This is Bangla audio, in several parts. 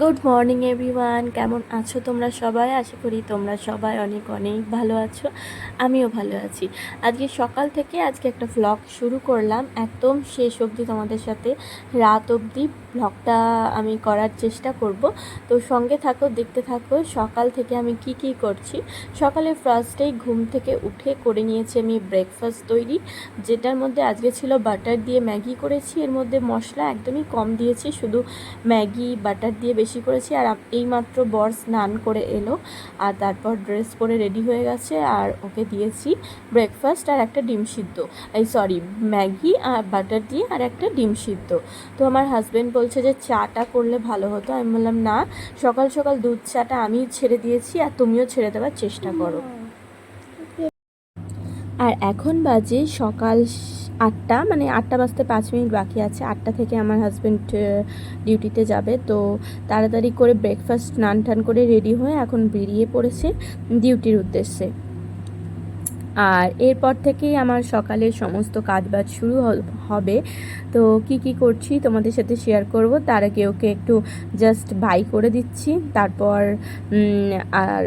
গুড মর্নিং এভরিওয়ান কেমন আছো তোমরা সবাই? আশা করি তোমরা সবাই অনেক অনেক ভালো আছো। আমিও ভালো আছি। আজকে সকাল থেকে আজকে একটা ভ্লগ শুরু করলাম। একদম শেষ অবধি তোমাদের সাথে রাত অবধি ভ্লগটা আমি করার চেষ্টা করব। তো সঙ্গে থাকো, দেখতে থাকো, সকাল থেকে আমি কি কি করছি। সকালে ফার্স্টেই ঘুম থেকে উঠে করে নিয়েছি আমি ব্রেকফাস্ট তৈরি। যেটার মধ্যে আজকে ছিল বাটার দিয়ে ম্যাগি করেছি। এর মধ্যে মশলা একদমই কম দিয়েছি। শুধু ম্যাগি বাটার দিয়ে বেশি করেছি আর এইমাত্র বর স্নান করে এলো আর তারপর ড্রেস পরে রেডি হয়ে গেছে আর ওকে দিয়েছি ব্রেকফাস্ট আর একটা ডিম সিদ্ধ। এই সরি ম্যাগি আর বাটার দিয়ে আর একটা ডিম সিদ্ধ। তো আমার হাজব্যান্ড বলছে যে চাটা করলে ভালো হতো। আমি বললাম না সকাল সকাল দুধ চাটা আমি ছেড়ে দিয়েছি আর তুমিও ছেড়ে দেওয়ার চেষ্টা করো। আর এখন বাজে সকাল আটটা মানে আটটা বাজতে পাঁচ মিনিট বাকি আছে, আটটা থেকে আমার হাজব্যান্ড ডিউটিতে যাবে। তো তাড়াতাড়ি করে ব্রেকফাস্ট স্নান টান করে রেডি হয়ে এখন বেরিয়ে পড়েছে ডিউটির উদ্দেশ্যে। আর এরপর থেকেই আমার সকালের সমস্ত কাজবাজ শুরু হবে। তো কি কি করছি তোমাদের সাথে শেয়ার করব, তার আগে ওকে একটু জাস্ট বাই করে দিচ্ছি। তারপর আর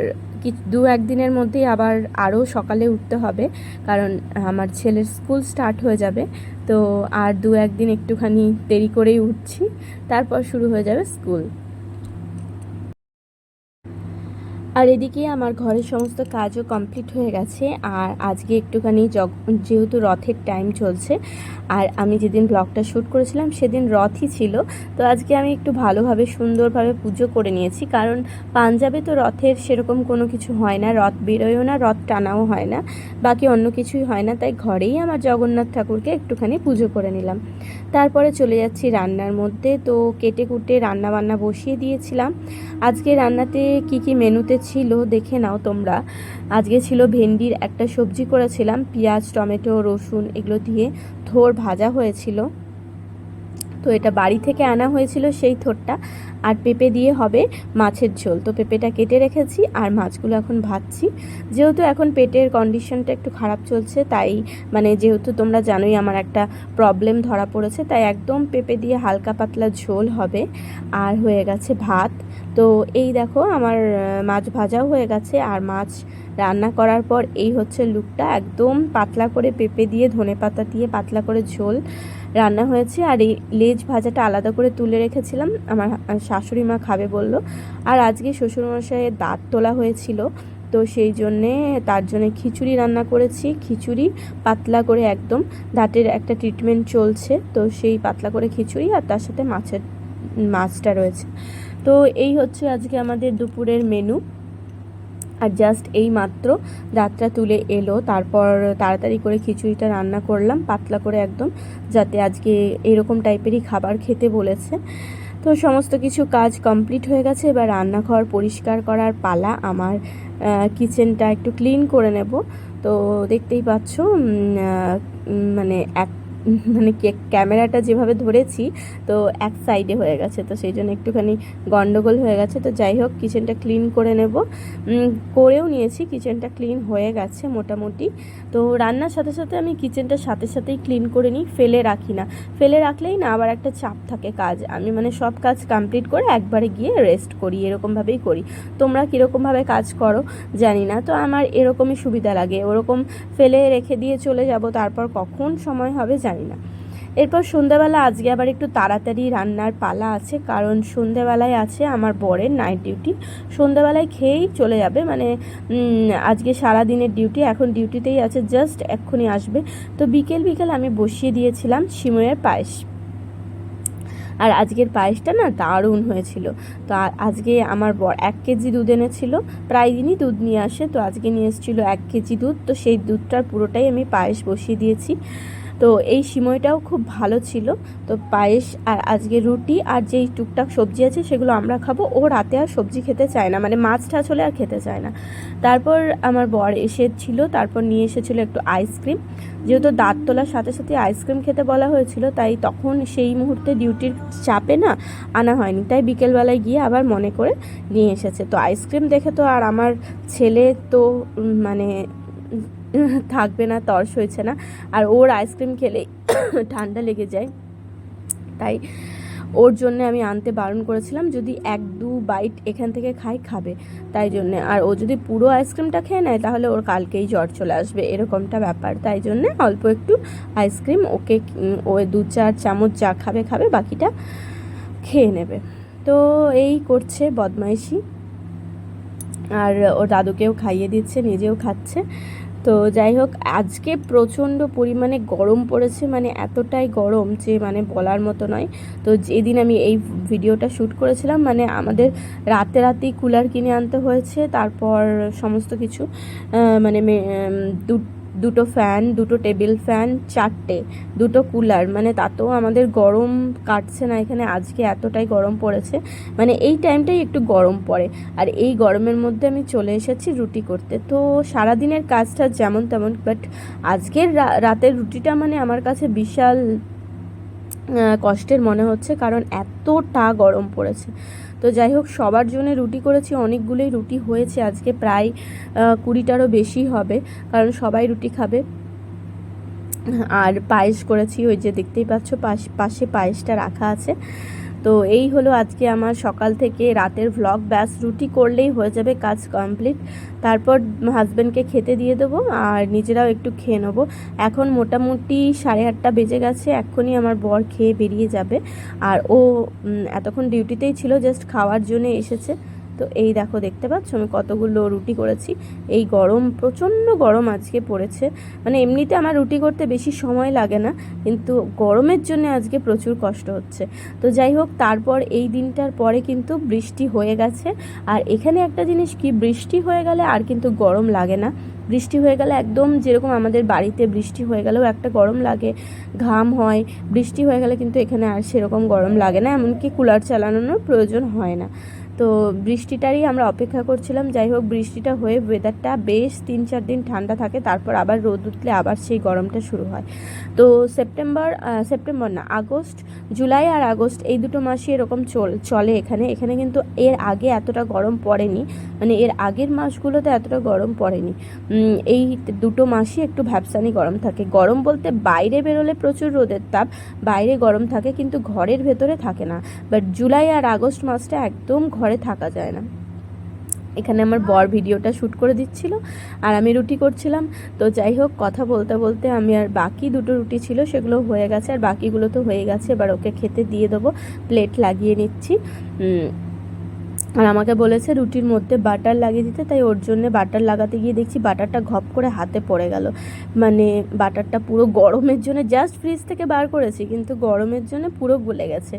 দু একদিনের মধ্যেই আবার আরও সকালে উঠতে হবে, কারণ আমার ছেলের স্কুল স্টার্ট হয়ে যাবে। তো আর দু একদিন একটুখানি দেরি করেই উঠছি, তারপর শুরু হয়ে যাবে স্কুল। আর এদিকে আমার ঘরের সমস্ত কাজও কমপ্লিট হয়ে গেছে, আর আজকে একটুখানি যেহেতু রথের টাইম চলছে, আর আমি যেদিন ব্লগটা শ্যুট করেছিলাম সেদিন রথই ছিল, তো আজকে আমি একটু ভালোভাবে, সুন্দরভাবে পুজো করে নিয়েছি, কারণ পাঞ্জাবে তো রথের সেরকম কোনো কিছু হয় না, রথ বেরোয়ও না, রথ টানাও হয় না, বাকি অন্য কিছুই হয় না, তাই ঘরেই আমার জগন্নাথ ঠাকুরকে একটুখানি পুজো করে নিলাম। তারপরে চলে যাচ্ছি রান্নার মধ্যে। তো কেটে কুটে রান্না বান্না বসিয়ে দিয়েছিলাম। আজকে রান্নাতে কি কি মেনুতে ছিল দেখে নাও তোমরা। আজকে ছিল ভেন্ডির একটা সবজি করেছিলাম, পেঁয়াজ, টমেটো, রসুন এগুলো দিয়ে থোর ভাজা হয়েছিল। তো এটা বাড়ি থেকে আনা হয়েছিল সেই থোরটা। আর পেঁপে দিয়ে হবে মাছের ঝোল। তো পেঁপেটা কেটে রেখেছি আর মাছগুলো এখন ভাজছি। যেহেতু এখন পেটের কন্ডিশনটা একটু খারাপ চলছে, তাই মানে যেহেতু তোমরা জানোই আমার একটা প্রবলেম ধরা পড়েছে, তাই একদম পেঁপে দিয়ে হালকা পাতলা ঝোল হবে আর হয়ে গেছে ভাত। তো এই দেখো আমার মাছ ভাজাও হয়ে গেছে আর মাছ রান্না করার পর এই হচ্ছে লুকটা একদম পাতলা করে পেঁপে দিয়ে ধনে পাতা দিয়ে পাতলা করে ঝোল রান্না হয়েছে আর এই লেজ ভাজাটা আলাদা করে তুলে রেখেছিলাম। আমার শাশুড়ি মা খাবে বলল। আর আজকে শ্বশুরমশাইয়ের দাঁত তোলা হয়েছিল, তো সেই জন্যে তার জন্য খিচুড়ি রান্না করেছি। খিচুড়ি পাতলা করে একদম দাঁতের একটা ট্রিটমেন্ট চলছে, তো সেই পাতলা করে খিচুড়ি আর তার সাথে মাছের, মাছটা রয়েছে। তো এই হচ্ছে আজকে আমাদের দুপুরের মেনু আর জাস্ট এই মাত্র দাঁতটা তুলে এলো। তারপর তাড়াতাড়ি করে খিচুড়িটা রান্না করলাম, পাতলা করে একদম, যাতে আজকে এরকম টাইপেরই খাবার খেতে বলেছে। তো সমস্ত কিছু কাজ কমপ্লিট হয়ে গেছে। এবার রান্নাঘর পরিষ্কার করার পালা। আমার কিচেনটা একটু ক্লিন করে নেব। তো দেখতেই পাচ্ছ মানে এক মানে ক্যামেরাটা যেভাবে ধরেছি, তো এক সাইডে হয়ে গেছে। তো সেই জন্য একটুখানি গন্ডগোল হয়ে গেছে। তো যাই হোক কিচেনটা ক্লিন করে নেব। করেও নিয়েছি কিচেনটা ক্লিন হয়ে গেছে মোটামুটি। তো রান্নার সাথে সাথে আমি কিচেনটা সাথে সাথেই ক্লিন করে নিই, ফেলে রাখি না। ফেলে রাখলেই না আবার একটা চাপ থাকে কাজ। আমি মানে সব কাজ কমপ্লিট করে একবারে গিয়ে রেস্ট করি, এরকমভাবেই করি। তোমরা কীরকমভাবে কাজ করো, জানি না। তো আমার এরকমই সুবিধা লাগে। ওরকম ফেলে রেখে দিয়ে চলে যাব, তারপর কখন সময় হবে জানি না। এরপর সন্ধ্যাবেলা আজকে আবার একটু তাড়াতাড়ি রান্নার পালা আছে, কারণ সন্ধ্যাবেলায় আছে আমার বরের নাইট ডিউটি সন্ধ্যাবেলায় খেয়েই চলে যাবে মানে আজকে সারা দিনের ডিউটি এখন ডিউটিতেই আছে জাস্ট এক্ষুনি আসবে। তো বিকেল বিকেল আমি বসিয়ে দিয়েছিলাম সিময়ের পায়েস। আর আজকের পায়েসটা না দারুণ হয়েছিল। তো আজকে আমার বর এক কেজি দুধ এনেছিল, প্রায় দিনই দুধ নিয়ে আসে, তো আজকে নিয়ে এসেছিল এক কেজি দুধ। তো সেই দুধটার পুরোটাই আমি পায়েস বসিয়ে দিয়েছি। তো এই সিমইটাও খুব ভালো ছিল। তো পায়েস আর আজকে রুটি আর যেই টুকটাক সবজি আছে সেগুলো আমরা খাব। ও রাতে আর সবজি খেতে চায় না মানে মাছ টাছ হলে আর খেতে চায় না। তারপর আমার বর এসেছিল, তারপর নিয়ে এসেছিল একটু আইসক্রিম। যেহেতু দাঁত তোলার সাথে সাথে আইসক্রিম খেতে বলা হয়েছিল, তাই তখন সেই মুহূর্তে ডিউটির চাপে না আনা হয়নি। তাই বিকেলবেলায় গিয়ে আবার মনে করে নিয়ে এসেছে। তো আইসক্রিম দেখে তো আর আমার ছেলে তো মানে থাকবে না, তর্স হয়েছে না। আর ওর আইসক্রিম খেলেই ঠান্ডা লেগে যায়। তাই ওর জন্য আমি আনতে বারণ করেছিলাম, যদি এক, দু বাইট এখান থেকে খাই খাবে। তাই জন্যে। আর ও যদি পুরো আইসক্রিমটা খেয়ে নেয়, তাহলে ওর কালকেই জ্বর চলে আসবে। এরকমটা ব্যাপার। তাই জন্যে অল্প একটু আইসক্রিম ওকে ও দু, চার চামচ যা খাবে খাবে, বাকিটা খেয়ে নেবে। তো এই করছে বদমাইশি। আর ওর দাদুকেও খাইয়ে দিচ্ছে, নিজেও খাচ্ছে। তো যাই হোক, আজকে প্রচণ্ড পরিমাণে গরম পড়েছে মানে এতটাই গরম যে মানে বলার মতো নয়। তো যেদিন আমি এই ভিডিওটা শ্যুট করেছিলাম মানে আমাদের রাতে রাতেই কুলার কিনে আনতে হয়েছে, তারপর সমস্ত কিছু মানে দু- দুটো ফ্যান, দুটো টেবিল ফ্যান, চারটে, দুটো কুলার। মানে তাতেও আমাদের গরম কাটছে না এখানে। আজকে এতটাই গরম পড়েছে। মানে এই টাইমটাই একটু গরম পড়ে। আর এই গরমের মধ্যে আমি চলে এসেছি রুটি করতে। তো সারাদিনের কাজটা যেমন তেমন বাট আজকের রাতের রুটিটা মানে আমার কাছে বিশাল কষ্টের মনে হচ্ছে। কারণ এতটা গরম পড়েছে। তো যাই হোক, সবার জন্য রুটি করেছি, অনেকগুলোই রুটি হয়েছে, আজকে প্রায় কুড়িটারও বেশি হবে, কারণ সবাই রুটি খাবে। আর পায়েস করেছি, ওই যে দেখতেই পাচ্ছ পাশ পায়েসটা রাখা আছে। তো এই হলো আজকে আমার সকাল থেকে রাতের ভ্লগ ব্যাস, রুটি করলেই হয়ে যাবে কাজ কমপ্লিট তারপর হাজব্যান্ডকে খেতে দিয়ে দেবো আর নিজেরাও একটু খেয়ে নেব। এখন মোটামুটি সাড়ে আটটা বেজে গেছে, এক্ষুনি আমার বর খেয়ে বেরিয়ে যাবে। আর ও এতক্ষণ ডিউটিতেই ছিল জাস্ট খাওয়ার জন্য এসেছে। তো এই দেখো দেখতে পাচ্ছ? আমি কতগুলো রুটি করেছি। এই গরম, প্রচণ্ড গরম আজকে পড়েছে। মানে এমনিতে আমার রুটি করতে বেশি সময় লাগে না, কিন্তু গরমের জন্য আজকে প্রচুর কষ্ট হচ্ছে। তো যাই হোক, তারপর এই দিনটার পরে কিন্তু বৃষ্টি হয়ে গেছে। আর এখানে একটা জিনিস কি, বৃষ্টি হয়ে গেলে আর কিন্তু গরম লাগে না। বৃষ্টি হয়ে গেলে একদম যেরকম আমাদের বাড়িতে বৃষ্টি হয়ে গেলেও একটা গরম লাগে, ঘাম হয়। বৃষ্টি হয়ে গেলে কিন্তু এখানে আর সেরকম গরম লাগে না, এমনকি কুলার চালানোর প্রয়োজন হয় না। তো বৃষ্টিটারই আমরা অপেক্ষা করছিলাম। যাই হোক বৃষ্টিটা হয়ে ওয়েদারটা বেশ তিন চার দিন ঠান্ডা থাকে, তারপর আবার রোদ উঠলে আবার সেই গরমটা শুরু হয়। তো সেপ্টেম্বর সেপ্টেম্বর না, আগস্ট, জুলাই আর আগস্ট এই দুটো মাসই এরকম চল, চলে এখানে। এখানে কিন্তু এর আগে এতটা গরম পড়েনি মানে এর আগের মাসগুলোতে এতটা গরম পড়েনি। এই দুটো মাসই একটু ভ্যাপসানি গরম থাকে। গরম বলতে বাইরে বেরোলে প্রচুর রোদের তাপ, বাইরে গরম থাকে, কিন্তু ঘরের ভেতরে থাকে না। বাট জুলাই আর আগস্ট মাসটা একদম ঘরে থাকা যায় না। এখানে আমার বর ভিডিওটা শ্যুট করে দিচ্ছিল আর আমি রুটি করছিলাম। তো যাই হোক, কথা বলতে বলতে আমি আর বাকি দুটো রুটি ছিল সেগুলো হয়ে গেছে আর বাকিগুলো তো হয়ে গেছে। এবার ওকে খেতে দিয়ে দেবো। প্লেট লাগিয়ে নিচ্ছি। আর আমাকে বলেছে রুটির মধ্যে বাটার লাগিয়ে দিতে, তাই ওর জন্য বাটার লাগাতে গিয়ে দেখছি বাটারটা ঘপ করে হাতে পড়ে গেল। মানে বাটারটা পুরো গরমের জন্য জাস্ট ফ্রিজ থেকে বার করেছি, কিন্তু গরমের জন্য পুরো গলে গেছে।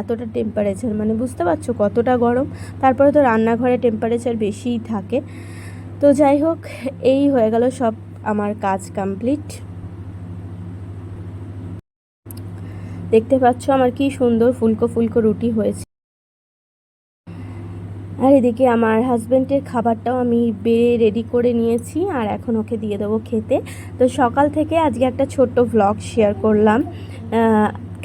এতটা টেম্পারেচার মানে বুঝতে পারছ কতটা গরম? তারপরে তো রান্নাঘরে টেম্পারেচার বেশিই থাকে। তো যাই হোক, এই হয়ে গেল সব আমার কাজ কমপ্লিট দেখতে পাচ্ছ আমার কি সুন্দর ফুলকো ফুলকো রুটি হয়েছে। আর এদিকে আমার হাজব্যান্ডের খাবারটাও আমি বেড়ে রেডি করে নিয়েছি আর এখন ওকে দিয়ে দেবো খেতে। তো সকাল থেকে আজকে একটা ছোট্ট ভ্লগ শেয়ার করলাম।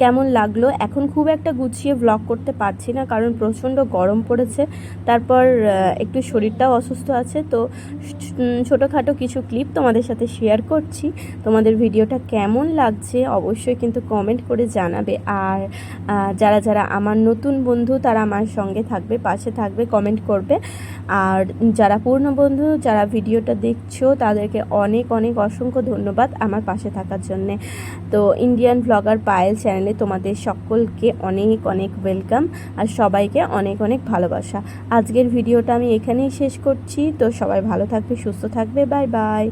কেমন লাগল? এখন খুব একটা গুছিয়ে ভ্লগ করতে পারছি না, কারণ প্রচণ্ড গরম পড়েছে। তারপর একটু শরীরটাও অসুস্থ আছে, তো ছোটোখাটো কিছু ক্লিপ তোমাদের সাথে শেয়ার করছি। তোমাদের ভিডিওটা কেমন লাগছে অবশ্যই কিন্তু কমেন্ট করে জানাবে। আর যারা যারা আমার নতুন বন্ধু, তারা আমার সঙ্গে থাকবে, পাশে থাকবে কমেন্ট করবে। আর যারা পূর্ণ বন্ধু, যারা ভিডিওটা দেখছ, তাদেরকে অনেক অনেক অসংখ্য ধন্যবাদ আমার পাশে থাকার জন্যে। তো ইন্ডিয়ান ব্লগার পায়েল চ্যানেলে তোমাদের সকলকে অনেক অনেক ওয়েলকাম আর সবাইকে অনেক অনেক ভালোবাসা। আজকের ভিডিওটা আমি এখানেই শেষ করছি। তো সবাই ভালো থাকবে, সুস্থ থাকবে। Bye bye.